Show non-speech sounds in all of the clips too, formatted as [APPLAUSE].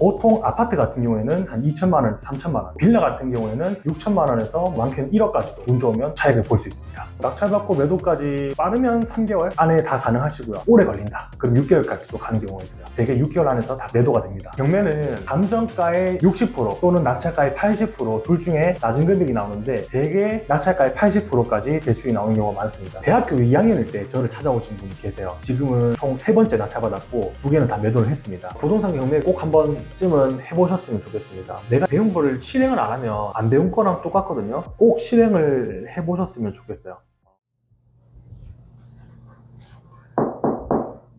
보통 아파트 같은 경우에는 한 2천만 원에서 3천만 원, 빌라 같은 경우에는 6천만 원에서 많게는 1억까지도 운 좋으면 차익을 볼 수 있습니다. 낙찰받고 매도까지 빠르면 3개월 안에 다 가능하시고요. 오래 걸린다. 그럼 6개월까지도 가는 경우가 있어요. 대개 6개월 안에서 다 매도가 됩니다. 경매는 감정가의 60% 또는 낙찰가의 80%둘 중에 낮은 금액이 나오는데 대개 낙찰가의 80%까지 대출이 나오는 경우가 많습니다. 대학교 2학년일 때 저를 찾아오신 분이 계세요. 지금은 총세 번째 낙찰받았고 두 개는 다 매도를 했습니다. 부동산 경매 꼭 한번 쯤은 해보셨으면 좋겠습니다. 내가 배운 거를 실행을 안 하면 안 배운 거랑 똑같거든요. 꼭 실행을 해보셨으면 좋겠어요.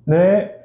네.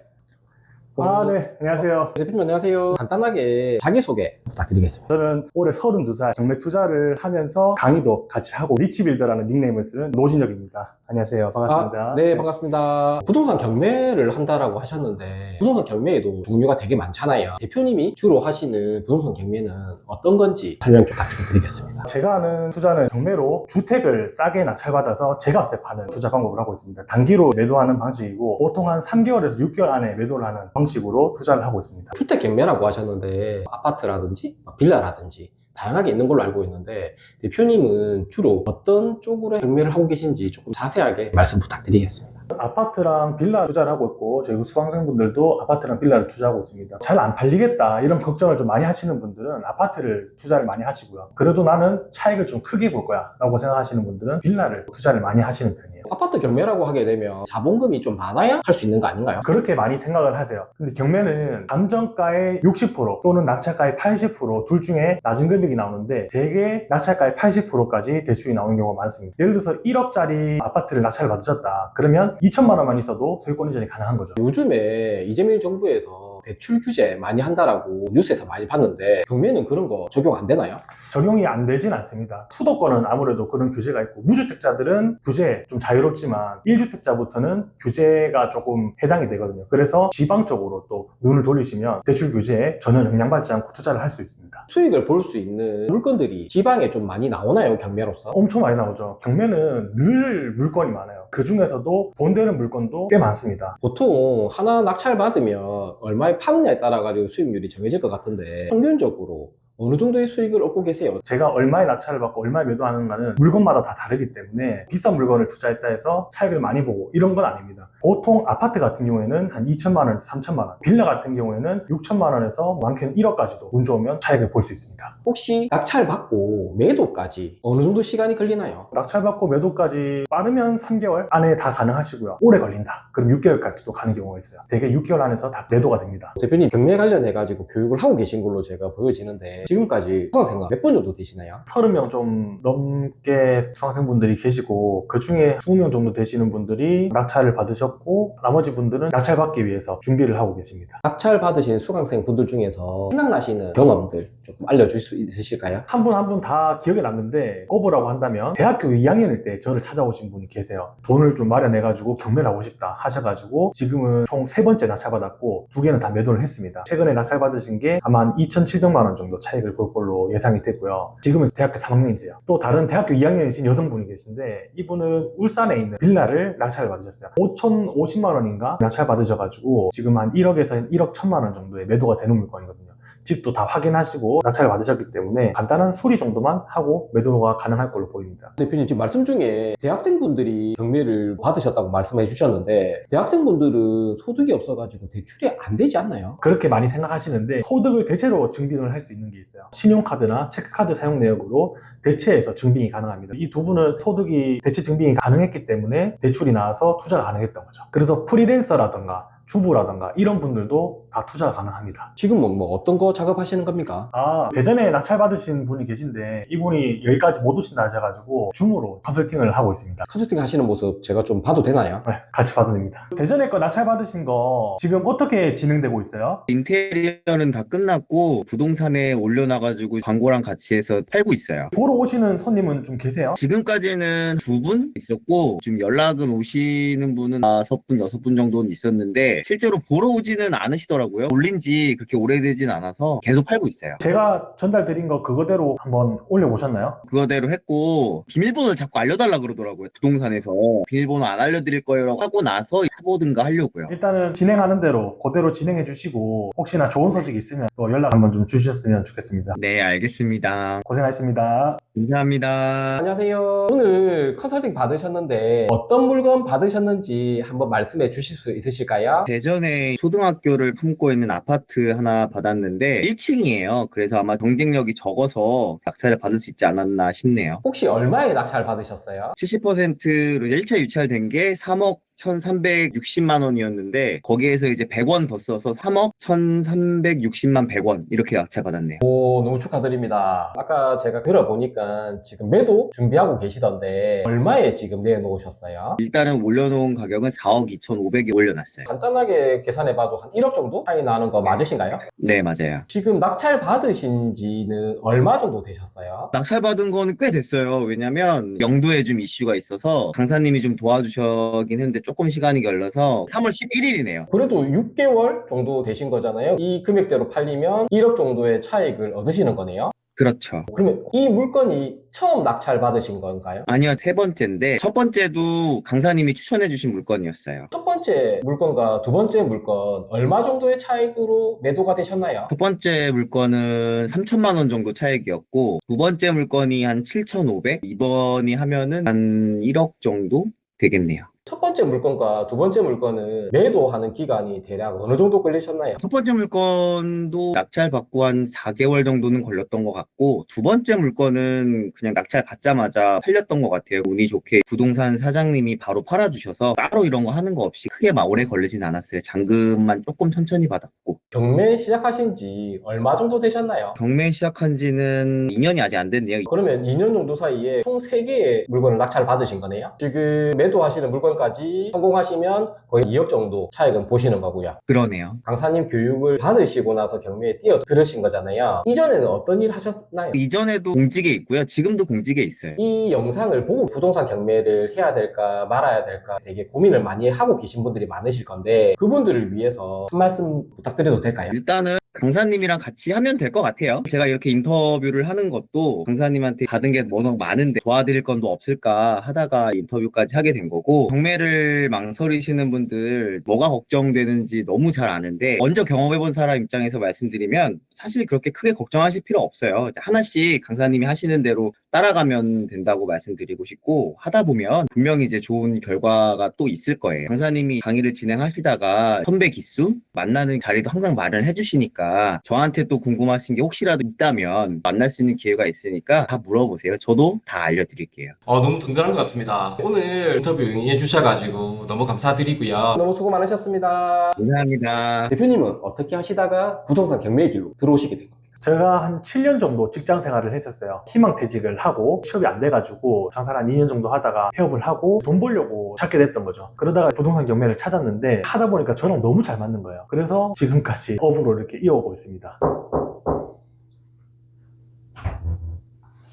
아, 네. 안녕하세요. 대표님 안녕하세요. 간단하게 자기소개 부탁드리겠습니다. 저는 올해 32살 경매 투자를 하면서 강의도 같이 하고 리치빌더라는 닉네임을 쓰는 노진혁입니다. 안녕하세요. 반갑습니다. 아, 네, 반갑습니다. 부동산 경매를 한다라고 하셨는데 부동산 경매에도 종류가 되게 많잖아요. 대표님이 주로 하시는 부동산 경매는 어떤 건지 설명 좀 부탁드리겠습니다. 제가 하는 투자는 경매로 주택을 싸게 낙찰받아서 제값에 파는 투자 방법을 하고 있습니다. 단기로 매도하는 방식이고 보통 한 3개월에서 6개월 안에 매도를 하는 방식으로 투자를 하고 있습니다. 주택 경매라고 하셨는데 아파트라든지 빌라라든지 다양하게 있는 걸로 알고 있는데 대표님은 주로 어떤 쪽으로 경매를 하고 계신지 조금 자세하게 말씀 부탁드리겠습니다. 아파트랑 빌라 투자를 하고 있고 저희 수강생분들도 아파트랑 빌라를 투자하고 있습니다. 잘 안 팔리겠다 이런 걱정을 좀 많이 하시는 분들은 아파트를 투자를 많이 하시고요. 그래도 나는 차익을 좀 크게 볼 거야 라고 생각하시는 분들은 빌라를 투자를 많이 하시는 편이에요. 아파트 경매라고 하게 되면 자본금이 좀 많아야 할 수 있는 거 아닌가요? 그렇게 많이 생각을 하세요. 근데 경매는 감정가의 60% 또는 낙찰가의 80%둘 중에 낮은 금액이 나오는데 대개 낙찰가의 80%까지 대출이 나오는 경우가 많습니다. 예를 들어서 1억짜리 아파트를 낙찰을 받으셨다. 그러면 2천만 원만 있어도 소유권 이전이 가능한 거죠. 요즘에 이재명 정부에서 대출 규제 많이 한다라고 뉴스에서 많이 봤는데 경매는 그런 거 적용 안 되나요? 적용이 안 되진 않습니다. 수도권은 아무래도 그런 규제가 있고 무주택자들은 규제 좀 자유롭지만 1주택자부터는 규제가 조금 해당이 되거든요. 그래서 지방 쪽으로 또 눈을 돌리시면 대출 규제에 전혀 영향받지 않고 투자를 할 수 있습니다. 수익을 볼 수 있는 물건들이 지방에 좀 많이 나오나요 경매로서? 엄청 많이 나오죠. 경매는 늘 물건이 많아요. 그 중에서도 돈 되는 물건도 꽤 많습니다. 보통 하나 낙찰 받으면 얼마에 파느냐에 따라 가지고 수익률이 정해질 것 같은데 평균적으로 어느 정도의 수익을 얻고 계세요? 제가 얼마에 낙찰을 받고 얼마에 매도하는가는 물건마다 다 다르기 때문에 비싼 물건을 투자했다 해서 차익을 많이 보고 이런 건 아닙니다. 보통 아파트 같은 경우에는 한 2천만 원에서 3천만 원, 빌라 같은 경우에는 6천만 원에서 많게는 1억까지도 운 좋으면 차익을 볼 수 있습니다. 혹시 낙찰 받고 매도까지 어느 정도 시간이 걸리나요? 낙찰 받고 매도까지 빠르면 3개월 안에 다 가능하시고요. 오래 걸린다. 그럼 6개월까지도 가는 경우가 있어요. 대개 6개월 안에서 다 매도가 됩니다. 대표님 경매 관련해 가지고 교육을 하고 계신 걸로 제가 보여지는데 지금까지 수강생가 몇번 정도 되시나요? 30명 좀 넘게 수강생분들이 계시고 그 중에 20명 정도 되시는 분들이 낙찰을 받으셨고 나머지 분들은 낙찰 받기 위해서 준비를 하고 계십니다. 낙찰 받으신 수강생 분들 중에서 생각나시는 경험들 조금 알려줄 수 있으실까요? 한 분 한 분 다 기억에 남는데 꼽으라고 한다면 대학교 2학년일 때 저를 찾아오신 분이 계세요. 돈을 좀 마련해가지고 경매를 하고 싶다 하셔가지고 지금은 총 세 번째 낙찰 받았고 두 개는 다 매도를 했습니다. 최근에 낙찰 받으신 게 아마 한 2,700만 원 정도 차 익을 볼 걸로 예상이 되고요. 지금은 대학교 3학년이세요. 또 다른 대학교 2학년이신 여성분이 계신데 이분은 울산에 있는 빌라를 낙찰을 받으셨어요. 5,050만 원인가 낙찰 받으셔가지고 지금 한 1억에서 1억 1천만 원 정도의 매도가 되는 물건이거든요. 집도 다 확인하시고 낙찰을 받으셨기 때문에 간단한 수리 정도만 하고 매도가 가능할 걸로 보입니다. 대표님 지금 말씀 중에 대학생분들이 경매를 받으셨다고 말씀해 주셨는데 대학생분들은 소득이 없어가지고 대출이 안 되지 않나요? 그렇게 많이 생각하시는데 소득을 대체로 증빙을 할 수 있는 게 있어요. 신용카드나 체크카드 사용 내역으로 대체해서 증빙이 가능합니다. 이 두 분은 소득이 대체 증빙이 가능했기 때문에 대출이 나와서 투자가 가능했던 거죠. 그래서 프리랜서라던가 주부라던가 이런 분들도 다 투자가 가능합니다. 지금은 뭐 어떤 거 작업하시는 겁니까? 아, 대전에 낙찰 받으신 분이 계신데 이분이 여기까지 못 오신다 하셔가지고 줌으로 컨설팅을 하고 있습니다. 컨설팅 하시는 모습 제가 좀 봐도 되나요? 네, 같이 봐도 됩니다. 대전에 거 낙찰 받으신 거 지금 어떻게 진행되고 있어요? 인테리어는 다 끝났고 부동산에 올려놔가지고 광고랑 같이 해서 팔고 있어요. 보러 오시는 손님은 좀 계세요? 지금까지는 두 분 있었고 지금 연락을 오시는 분은 다섯 분, 여섯 분 정도는 있었는데 실제로 보러 오지는 않으시더라고요. 올린 지 그렇게 오래되진 않아서 계속 팔고 있어요. 제가 전달 드린 거 그거대로 한번 올려보셨나요? 그거대로 했고 비밀번호를 자꾸 알려달라 그러더라고요. 부동산에서 비밀번호 안 알려드릴 거예요 하고 나서 해보든가 하려고요. 일단은 진행하는 대로 그대로 진행해 주시고 혹시나 좋은 소식 있으면 또 연락 한번 좀 주셨으면 좋겠습니다. 네 알겠습니다. 고생하셨습니다. 감사합니다. 안녕하세요. 오늘 컨설팅 받으셨는데 어떤 물건 받으셨는지 한번 말씀해 주실 수 있으실까요? 대전에 초등학교를 품고 있는 아파트 하나 받았는데 1층이에요. 그래서 아마 경쟁력이 적어서 낙찰을 받을 수 있지 않았나 싶네요. 혹시 얼마에 낙찰 받으셨어요? 70%로 1차 유찰된 게 3억 1,360만 원이었는데 거기에서 이제 100원 더 써서 3억 1,360만 100원 이렇게 낙찰 받았네요. 오, 너무 축하드립니다. 아까 제가 들어보니까 지금 매도 준비하고 계시던데 얼마에 지금 내놓으셨어요? 일단은 올려놓은 가격은 4억 2,500이 올려놨어요. 간단하게 계산해봐도 한 1억 정도 차이 나는 거 맞으신가요? 네, 맞아요. 지금 낙찰 받으신 지는 얼마 정도 되셨어요? 낙찰 받은 거는 꽤 됐어요. 왜냐면 영도에 좀 이슈가 있어서 강사님이 좀 도와주셨긴 했는데 조금 시간이 걸려서 3월 11일이네요. 그래도 6개월 정도 되신 거잖아요. 이 금액대로 팔리면 1억 정도의 차익을 얻으시는 거네요. 그렇죠. 그러면 이 물건이 처음 낙찰 받으신 건가요? 아니요, 세 번째인데 첫 번째도 강사님이 추천해주신 물건이었어요. 첫 번째 물건과 두 번째 물건 얼마 정도의 차익으로 매도가 되셨나요? 첫 번째 물건은 3천만 원 정도 차익이었고 두 번째 물건이 한 7,500, 이번이 하면은 한 1억 정도 되겠네요. 첫 번째 물건과 두 번째 물건은 매도하는 기간이 대략 어느 정도 걸리셨나요? 첫 번째 물건도 낙찰 받고 한 4개월 정도는 걸렸던 것 같고 두 번째 물건은 그냥 낙찰 받자마자 팔렸던 것 같아요. 운이 좋게 부동산 사장님이 바로 팔아주셔서 따로 이런 거 하는 거 없이 크게 막 오래 걸리진 않았어요. 잔금만 조금 천천히 받았고 경매 시작하신 지 얼마 정도 되셨나요? 경매 시작한 지는 2년이 아직 안 됐네요. 그러면 2년 정도 사이에 총 3개의 물건을 낙찰 받으신 거네요? 지금 매도하시는 물건까지 성공하시면 거의 2억 정도 차익은 보시는 거고요. 그러네요. 강사님 교육을 받으시고 나서 경매에 뛰어들으신 거잖아요. 이전에는 어떤 일 하셨나요? 이전에도 공직에 있고요. 지금도 공직에 있어요. 이 영상을 보고 부동산 경매를 해야 될까 말아야 될까 되게 고민을 많이 하고 계신 분들이 많으실 건데 그분들을 위해서 한 말씀 부탁드려도 될까요? 일단은 강사님이랑 같이 하면 될 것 같아요. 제가 이렇게 인터뷰를 하는 것도 강사님한테 받은 게 워낙 많은데 도와드릴 건도 없을까 하다가 인터뷰까지 하게 된 거고 경매를 망설이시는 분들 뭐가 걱정되는지 너무 잘 아는데 먼저 경험해본 사람 입장에서 말씀드리면 사실 그렇게 크게 걱정하실 필요 없어요. 하나씩 강사님이 하시는 대로 따라가면 된다고 말씀드리고 싶고 하다 보면 분명히 이제 좋은 결과가 또 있을 거예요. 강사님이 강의를 진행하시다가 선배 기수 만나는 자리도 항상 마련해 주시니까 저한테 또 궁금하신 게 혹시라도 있다면 만날 수 있는 기회가 있으니까 다 물어보세요. 저도 다 알려드릴게요. 어, 너무 든든한 것 같습니다. 오늘 인터뷰 응해 주셔가지고 너무 감사드리고요. 너무 수고 많으셨습니다. 감사합니다. 대표님은 어떻게 하시다가 부동산 경매 길로 들어오시게 된 겁니까? 제가 한 7년 정도 직장 생활을 했었어요. 희망퇴직을 하고 취업이 안 돼가지고 장사를 한 2년 정도 하다가 폐업을 하고 돈 벌려고 찾게 됐던 거죠. 그러다가 부동산 경매를 찾았는데 하다 보니까 저랑 너무 잘 맞는 거예요. 그래서 지금까지 [LAUGHS] 업으로 이렇게 이어오고 있습니다.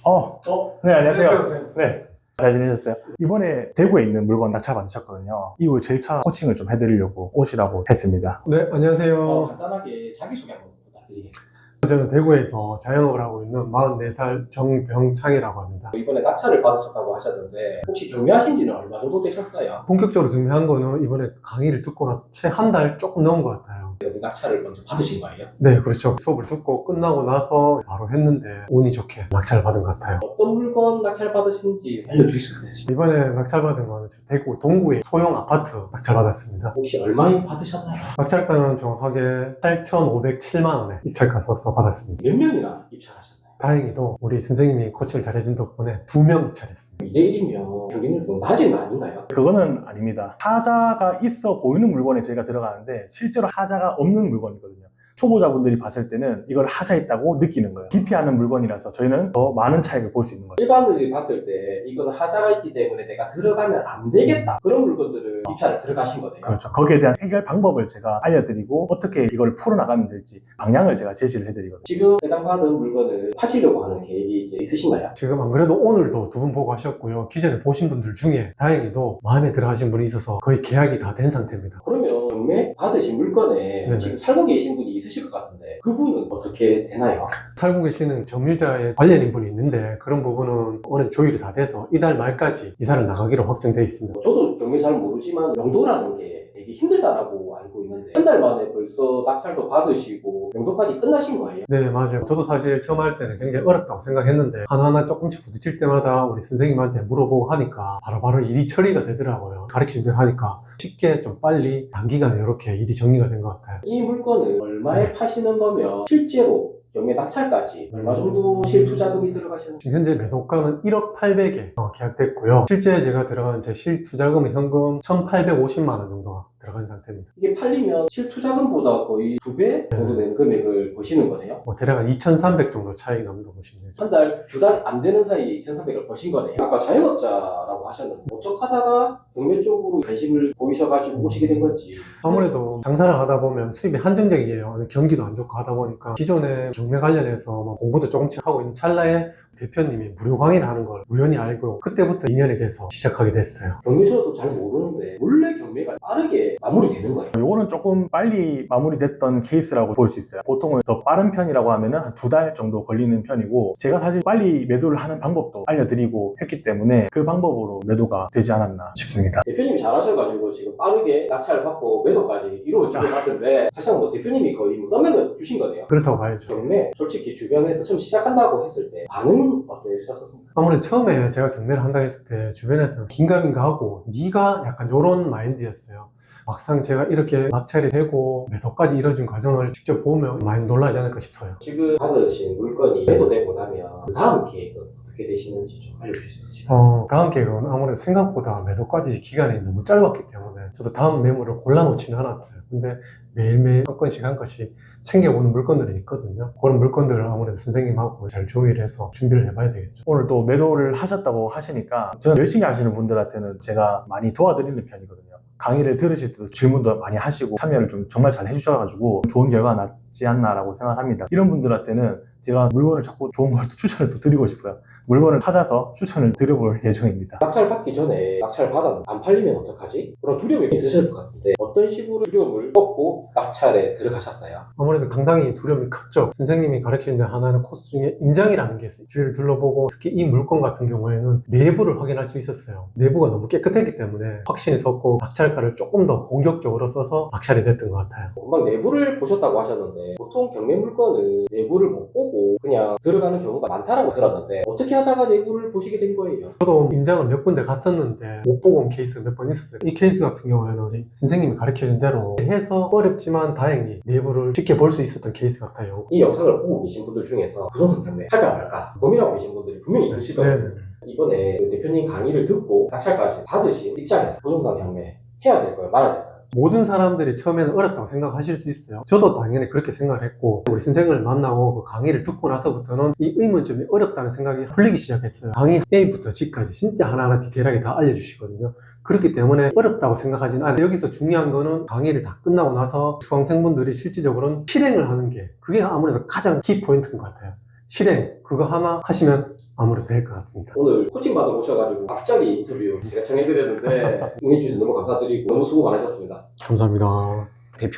어, 네, 안녕하세요. 네. 잘 지내셨어요? 이번에 대구에 있는 물건 낙찰 받으셨거든요. 이후 제일 차 코칭을 좀 해드리려고 오시라고 했습니다. 네, 안녕하세요. 어, 간단하게 자기소개 한번 부탁드리겠습니다. 저는 대구에서 자영업을 하고 있는 44살 정병창이라고 합니다. 이번에 낙찰을 받으셨다고 하셨는데 혹시 경매하신 지는 얼마 정도 되셨어요? 본격적으로 경매한 거는 이번에 강의를 듣고 채 한 달 조금 넘은 것 같아요. 여기 낙찰을 먼저 받으신 거예요? 네, 그렇죠. 수업을 듣고 끝나고 나서 바로 했는데 운이 좋게 낙찰을 받은 것 같아요. 어떤 물건 낙찰 받으신지 알려주실 수 있으실까요? 이번에 낙찰 받은 거는 대구 동구의 소형 아파트 낙찰 받았습니다. 혹시 얼마에 받으셨나요? 낙찰가는 정확하게 8,507만 원에 입찰가 써서 받았습니다. 몇 명이나 입찰하셨나요? 다행히도 우리 선생님이 코칭을 잘해준 덕분에 두 명 입찰했습니다. 2대1이면 경기는 좀 낮은 거 아닌가요? 그거는 아닙니다. 하자가 있어 보이는 물건에 저희가 들어가는데 실제로 하자가 없는 물건이거든요. 초보자분들이 봤을 때는 이걸 하자 있다고 느끼는 거예요. 기피하는 물건이라서 저희는 더 많은 차익을 볼 수 있는 거예요. 일반인들이 봤을 때 이거는 하자가 있기 때문에 내가 들어가면 안 되겠다 그런 물건들을 입찰에 들어가신 거네요. 그렇죠. 거기에 대한 해결 방법을 제가 알려드리고 어떻게 이걸 풀어나가면 될지 방향을 제가 제시를 해드리거든요. 지금 해당받은 물건을 파시려고 하는 계획이 이제 있으신가요? 지금 안 그래도 오늘도 두 분 보고 하셨고요. 기존에 보신 분들 중에 다행히도 마음에 들어 하신 분이 있어서 거의 계약이 다 된 상태입니다. 그러면 경매 받으신 물건에 네네. 지금 살고 계신 분이 있으실 것 같은데 그분은 어떻게 되나요? 살고 계시는 정밀자의 관련인 분이 있는데 그런 부분은 오늘 조율이 다 돼서 이달 말까지 이사를 나가기로 확정되어 있습니다. 뭐 저도 경매 잘 모르지만 명도라는 게 되게 힘들다라고 알고 있는데 한 달 만에 벌써 낙찰도 받으시고 명도까지 끝나신 거예요? 네, 맞아요. 저도 사실 처음 할 때는 굉장히 어렵다고 생각했는데 하나하나 조금씩 부딪힐 때마다 우리 선생님한테 물어보고 하니까 바로바로 일이 처리가 되더라고요. 가르치는 하니까 쉽게 좀 빨리 단기간에 이렇게 일이 정리가 된 것 같아요. 이 물건을 얼마에 파시는 거면 실제로 경매 낙찰까지 얼마 정도 실투자금이 들어가셨는지 지금 현재 매도가는 1억 800에 계약됐고요. 실제 제가 들어간 제 실투자금은 현금 1,850만 원 정도가 들어간 상태입니다. 이게 팔리면 실투자금보다 거의 두 배 정도 되는 금액을 버시는 거네요. 뭐 대략 한 2,300 정도 차이가 난다고 보시면 되죠. 한 달, 두 달 안 되는 사이에 2,300을 버신 거네요. 아까 자영업자라고 하셨는데 어떻게 하다가 경매 쪽으로 관심을 보이셔가지고 오시게 된 건지 아무래도 장사를 하다 보면 수입이 한정적이에요. 경기도 안 좋고 하다 보니까 기존에 경매 관련해서 뭐 공부도 조금씩 하고 있는 찰나에 대표님이 무료 강의를 하는 걸 우연히 알고 그때부터 인연이 돼서 시작하게 됐어요. 경매 저도 잘 모르는데 원래 경매가 빠르게 마무리되는 거예요. 요거는 조금 빨리 마무리됐던 케이스라고 볼 수 있어요. 보통은 더 빠른 편이라고 하면은 한 두 달 정도 걸리는 편이고 제가 사실 빨리 매도를 하는 방법도 알려드리고 했기 때문에 그 방법으로 매도가 되지 않았나 싶습니다. 대표님이 잘하셔가지고 지금 빠르게 낙찰을 받고 매도까지 이루어진 것 같은데 사실상 뭐 대표님이 거의 뭐 떠맥을 주신 거네요. 그렇다고 봐야죠. 경매 솔직히 주변에서 처음 시작한다고 했을 때 반응은 어떠셨습니까? 아무래도 처음에 제가 경매를 한다고 했을 때 주변에서 긴가민가 하고 네가 약간 요런 마인드였어요. 막상 제가 이렇게 낙찰이 되고 매도까지 이뤄진 과정을 직접 보면 많이 놀라지 않을까 싶어요. 지금 받으신 물건이 매도되고 나면 그 다음 계획은 어떻게 되시는지 좀 알려주실 수 있으실까요? 어, 다음 계획은 아무래도 생각보다 매도까지 기간이 너무 짧았기 때문에 저도 다음 매물을 골라놓지는 않았어요. 근데 매일매일 한 건씩 한 건씩 챙겨오는 물건들이 있거든요. 그런 물건들을 아무래도 선생님하고 잘 조율해서 준비를 해봐야 되겠죠. 오늘 또 매도를 하셨다고 하시니까 저는 열심히 하시는 분들한테는 제가 많이 도와드리는 편이거든요. 강의를 들으실 때도 질문도 많이 하시고 참여를 좀 정말 잘 해주셔가지고 좋은 결과가 났지 않나라고 생각합니다. 이런 분들한테는 제가 물건을 자꾸 좋은 걸 또 추천을 또 드리고 싶어요. 물건을 찾아서 추천을 드려볼 예정입니다. 낙찰 받기 전에 낙찰 받았는데 안 팔리면 어떡하지? 그런 두려움이 있으실 것 같은데 어떤 식으로 두려움을 꺾고 낙찰에 들어가셨어요? 아무래도 상당히 두려움이 컸죠. 선생님이 가르치는 하나는 코스 중에 임장이라는 게 있어요. 주위를 둘러보고 특히 이 물건 같은 경우에는 내부를 확인할 수 있었어요. 내부가 너무 깨끗했기 때문에 확신이 섰고 낙찰가를 조금 더 공격적으로 써서 낙찰이 됐던 것 같아요. 금방 내부를 보셨다고 하셨는데 보통 경매 물건은 내부를 못 보고 그냥 들어가는 경우가 많다라고 들었는데 어떻게 하다가 내부를 보시게 된 거예요? 저도 임장을 몇 군데 갔었는데 못 보고 온 케이스가 몇 번 있었어요. 이 케이스 같은 경우에는 우리 선생님이 가르쳐준 대로 해서 어렵지만 다행히 내부를 쉽게 볼 수 있었던 케이스 같아요. 이 영상을 보고 계신 분들 중에서 부동산 경매 할까 말까 고민하고 계신 분들이 분명히 있으시거든요. 네. 이번에 그 대표님 강의를 듣고 낙찰까지 받으신 입장에서 부동산 경매 해야 될 거예요? 말아야 될 거예요? 모든 사람들이 처음에는 어렵다고 생각하실 수 있어요. 저도 당연히 그렇게 생각을 했고 우리 선생을 만나고 그 강의를 듣고 나서부터는 이 의문점이 어렵다는 생각이 풀리기 시작했어요. 강의 A부터 G까지 진짜 하나하나 디테일하게 다 알려주시거든요. 그렇기 때문에 어렵다고 생각하지는 않아요. 여기서 중요한 거는 강의를 다 끝나고 나서 수강생분들이 실질적으로는 실행을 하는 게 그게 아무래도 가장 키포인트인 것 같아요. 실행 그거 하나 하시면 아무래도 될 것 같습니다. 오늘 코칭 받으러 오셔가지고 갑자기 인터뷰 제가 정해드렸는데 [LAUGHS] 응해주셔서 너무 감사드리고 너무 수고 많으셨습니다. 감사합니다.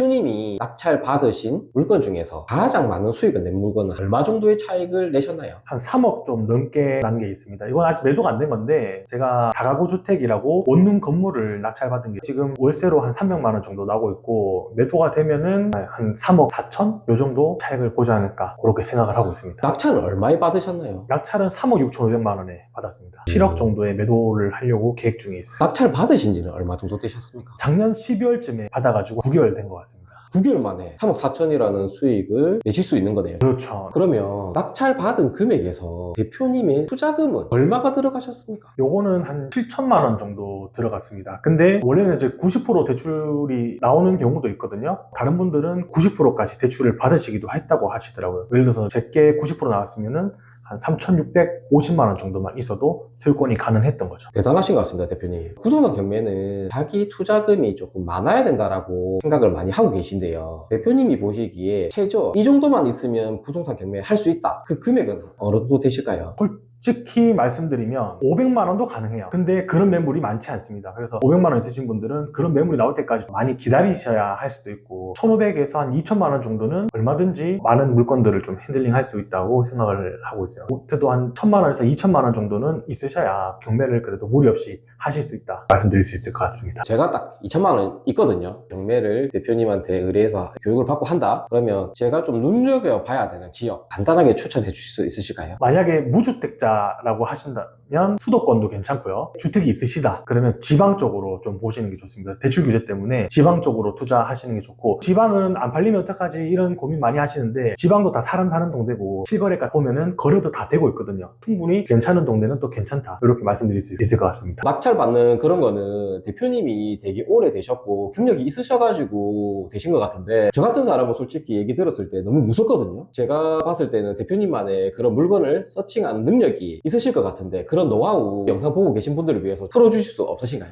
대표님이 낙찰 받으신 물건 중에서 가장 많은 수익을 낸 물건은 얼마 정도의 차익을 내셨나요? 한 3억 좀 넘게 난 게 있습니다. 이건 아직 매도가 안 된 건데 제가 다가구 주택이라고 원룸 건물을 낙찰받은 게 지금 월세로 한 300만 원 정도 나고 있고 매도가 되면은 한 3억 4천 요 정도 차익을 보지 않을까 그렇게 생각을 하고 있습니다. 낙찰은 얼마에 받으셨나요? 낙찰은 3억 6천 5백만 원에 받았습니다. 7억 정도의 매도를 하려고 계획 중에 있어요. 낙찰 받으신 지는 얼마 정도 되셨습니까? 작년 12월쯤에 받아가지고 9개월 된것 같습니다. 9개월 만에 3억 4천이라는 수익을 내실 수 있는 거네요. 그렇죠. 그러면 낙찰 받은 금액에서 대표님의 투자금은 얼마가 들어가셨습니까? 요거는 한 7천만 원 정도 들어갔습니다. 근데 원래는 이제 90% 대출이 나오는 경우도 있거든요. 다른 분들은 90%까지 대출을 받으시기도 했다고 하시더라고요. 예를 들어서 제게 90% 나왔으면은 한 3,650만 원 정도만 있어도 세율권이 가능했던 거죠. 대단하신 것 같습니다, 대표님. 부동산 경매는 자기 투자금이 조금 많아야 된다라고 생각을 많이 하고 계신데요. 대표님이 보시기에 최저 이 정도만 있으면 부동산 경매 할 수 있다. 그 금액은 어느 정도 되실까요? 솔 직히 말씀드리면 500만 원도 가능해요. 근데 그런 매물이 많지 않습니다. 그래서 500만 원 있으신 분들은 그런 매물이 나올 때까지 많이 기다리셔야 할 수도 있고 1,500에서 한 2천만 원 정도는 얼마든지 많은 물건들을 좀 핸들링 할 수 있다고 생각을 하고 있어요. 못해도 한 1,000만 원에서 2천만 원 정도는 있으셔야 경매를 그래도 무리 없이 하실 수 있다 말씀드릴 수 있을 것 같습니다. 제가 딱 2천만 원 있거든요. 경매를 대표님한테 의뢰해서 교육을 받고 한다. 그러면 제가 좀 눈여겨 봐야 되는 지역 간단하게 추천해 주실 수 있으실까요? 만약에 무주택자라고 하신다 면 수도권도 괜찮고요. 주택이 있으시다. 그러면 지방 쪽으로 좀 보시는 게 좋습니다. 대출 규제 때문에 지방 쪽으로 투자하시는 게 좋고 지방은 안 팔리면 어떡하지 이런 고민 많이 하시는데 지방도 다 사람 사는 동네고 실거래가 보면은 거래도 다 되고 있거든요. 충분히 괜찮은 동네는 또 괜찮다. 이렇게 말씀드릴 수 있을 것 같습니다. 낙찰 받는 그런 거는 대표님이 되게 오래 되셨고 경력이 있으셔가지고 되신 것 같은데 저 같은 사람은 솔직히 얘기 들었을 때 너무 무섭거든요. 제가 봤을 때는 대표님만의 그런 물건을 서칭하는 능력이 있으실 것 같은데 그런 노하우 영상 보고 계신 분들을 위해서 풀어주실 수 없으신가요?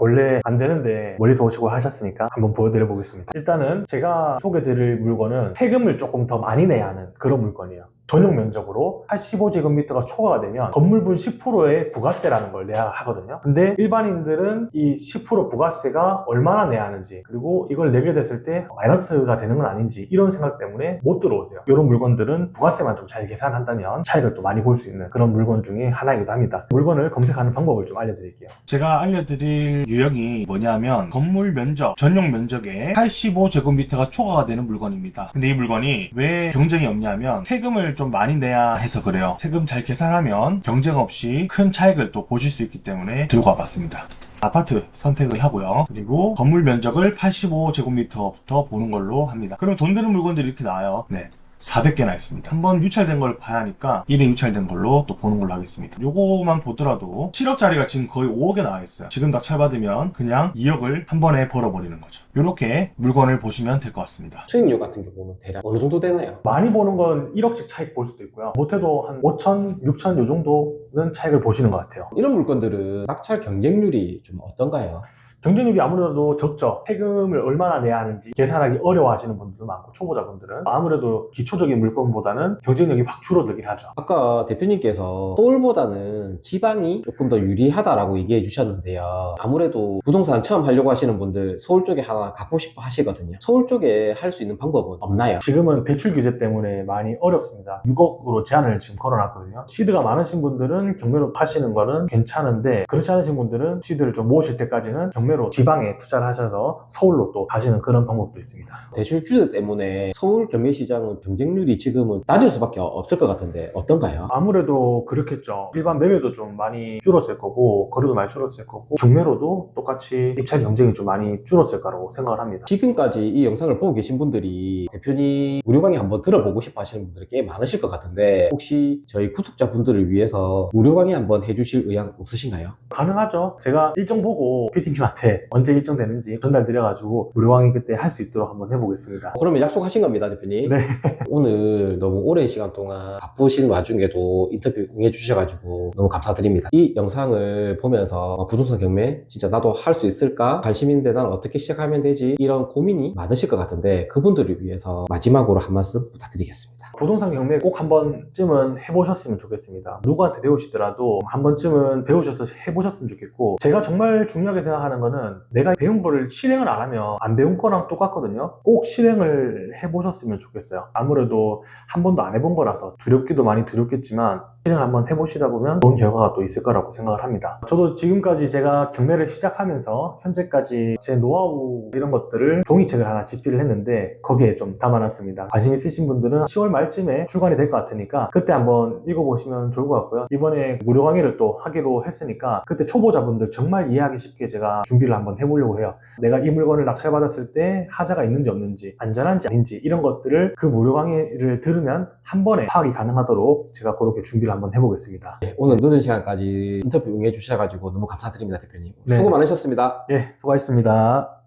원래 안 되는데 멀리서 오시고 하셨으니까 한번 보여드려 보겠습니다. 일단은 제가 소개드릴 물건은 세금을 조금 더 많이 내야 하는 그런 물건이에요. 전용 면적으로 85제곱미터가 초과가 되면 건물분 10%의 부가세라는 걸 내야 하거든요. 근데 일반인들은 이 10% 부가세가 얼마나 내야 하는지 그리고 이걸 내게 됐을 때 마이너스가 되는 건 아닌지 이런 생각 때문에 못 들어오세요. 이런 물건들은 부가세만 좀 잘 계산한다면 차익을 또 많이 볼 수 있는 그런 물건 중에 하나이기도 합니다. 물건을 검색하는 방법을 좀 알려드릴게요. 제가 알려드릴 유형이 뭐냐면 건물 면적, 전용 면적에 85제곱미터가 초과가 되는 물건입니다. 근데 이 물건이 왜 경쟁이 없냐면 세금을 좀 많이 내야 해서 그래요. 세금 잘 계산하면 경쟁 없이 큰 차익을 또 보실 수 있기 때문에 들고 와봤습니다. 아파트 선택을 하고요. 그리고 건물 면적을 85제곱미터부터 보는 걸로 합니다. 그럼 돈 되는 물건들이 이렇게 나와요. 네. 400개나 있습니다. 한번 유찰된 걸 봐야 하니까 1회 유찰된 걸로 또 보는 걸로 하겠습니다. 요거만 보더라도 7억짜리가 지금 거의 5억에 나와 있어요. 지금 낙찰받으면 그냥 2억을 한 번에 벌어버리는 거죠. 요렇게 물건을 보시면 될 것 같습니다. 수익률 같은 경우는 대략 어느 정도 되나요? 많이 보는 건 1억씩 차익 볼 수도 있고요. 못해도 한 5천, 6천 요 정도 는 차익을 보시는 것 같아요. 이런 물건들은 낙찰 경쟁률이 좀 어떤가요? 경쟁률이 아무래도 적죠. 세금을 얼마나 내야 하는지 계산하기 어려워하시는 분들도 많고 초보자분들은 아무래도 기초적인 물건보다는 경쟁력이 확 줄어들긴 하죠. 아까 대표님께서 서울보다는 지방이 조금 더 유리하다라고 얘기해 주셨는데요. 아무래도 부동산 처음 하려고 하시는 분들 서울 쪽에 하나 갖고 싶어 하시거든요. 서울 쪽에 할 수 있는 방법은 없나요? 지금은 대출 규제 때문에 많이 어렵습니다. 6억으로 제한을 지금 걸어놨거든요. 시드가 많으신 분들은 경매로 파시는 거는 괜찮은데 그렇지 않으신 분들은 시드를 좀 모으실 때까지는 경매로 지방에 투자를 하셔서 서울로 또 가시는 그런 방법도 있습니다. 대출 규제 때문에 서울 경매 시장은 경쟁률이 지금은 낮을 수밖에 없을 것 같은데 어떤가요? 아무래도 그렇겠죠. 일반 매매도 좀 많이 줄었을 거고 거래도 많이 줄었을 거고 경매로도 똑같이 입찰 경쟁이 좀 많이 줄었을 거라고 생각을 합니다. 지금까지 이 영상을 보고 계신 분들이 대표님 무료 강의 한번 들어보고 싶어 하시는 분들이 꽤 많으실 것 같은데 혹시 저희 구독자분들을 위해서 무료 강의 한번 해주실 의향 없으신가요? 가능하죠. 제가 일정 보고 PD님한테 [LAUGHS] 언제 일정 되는지 전달 드려가지고 무료왕이 그때 할 수 있도록 한번 해보겠습니다. 그러면 약속하신 겁니다, 대표님. 네. [LAUGHS] 오늘 너무 오랜 시간 동안 바쁘신 와중에도 인터뷰 응해주셔가지고 너무 감사드립니다. 이 영상을 보면서 부동산 경매 진짜 나도 할 수 있을까? 관심 있는데 나는 어떻게 시작하면 되지? 이런 고민이 많으실 것 같은데 그분들을 위해서 마지막으로 한 말씀 부탁드리겠습니다. 부동산 경매 꼭 한 번쯤은 해보셨으면 좋겠습니다. 누구한테 배우시더라도 한 번쯤은 배우셔서 해보셨으면 좋겠고 제가 정말 중요하게 생각하는 거는 내가 배운 거를 실행을 안 하면 안 배운 거랑 똑같거든요. 꼭 실행을 해보셨으면 좋겠어요. 아무래도 한 번도 안 해본 거라서 두렵기도 많이 두렵겠지만 실행 한번 해보시다 보면 좋은 결과가 또 있을 거라고 생각을 합니다. 저도 지금까지 제가 경매를 시작하면서 현재까지 제 노하우 이런 것들을 종이책을 하나 집필을 했는데 거기에 좀 담아놨습니다. 관심 있으신 분들은 10월 말 쯤에 출간이 될 것 같으니까 그때 한번 읽어보시면 좋을 것 같고요. 이번에 무료 강의를 또 하기로 했으니까 그때 초보자분들 정말 이해하기 쉽게 제가 준비를 한번 해보려고 해요. 내가 이 물건을 낙찰받았을 때 하자가 있는지 없는지 안전한지 아닌지 이런 것들을 그 무료 강의를 들으면 한 번에 파악이 가능하도록 제가 그렇게 준비를 한번 해보겠습니다. 네, 오늘 늦은 시간까지 인터뷰 응해 주셔가지고 너무 감사드립니다, 대표님. 네. 수고 많으셨습니다. 예, 수고하셨습니다.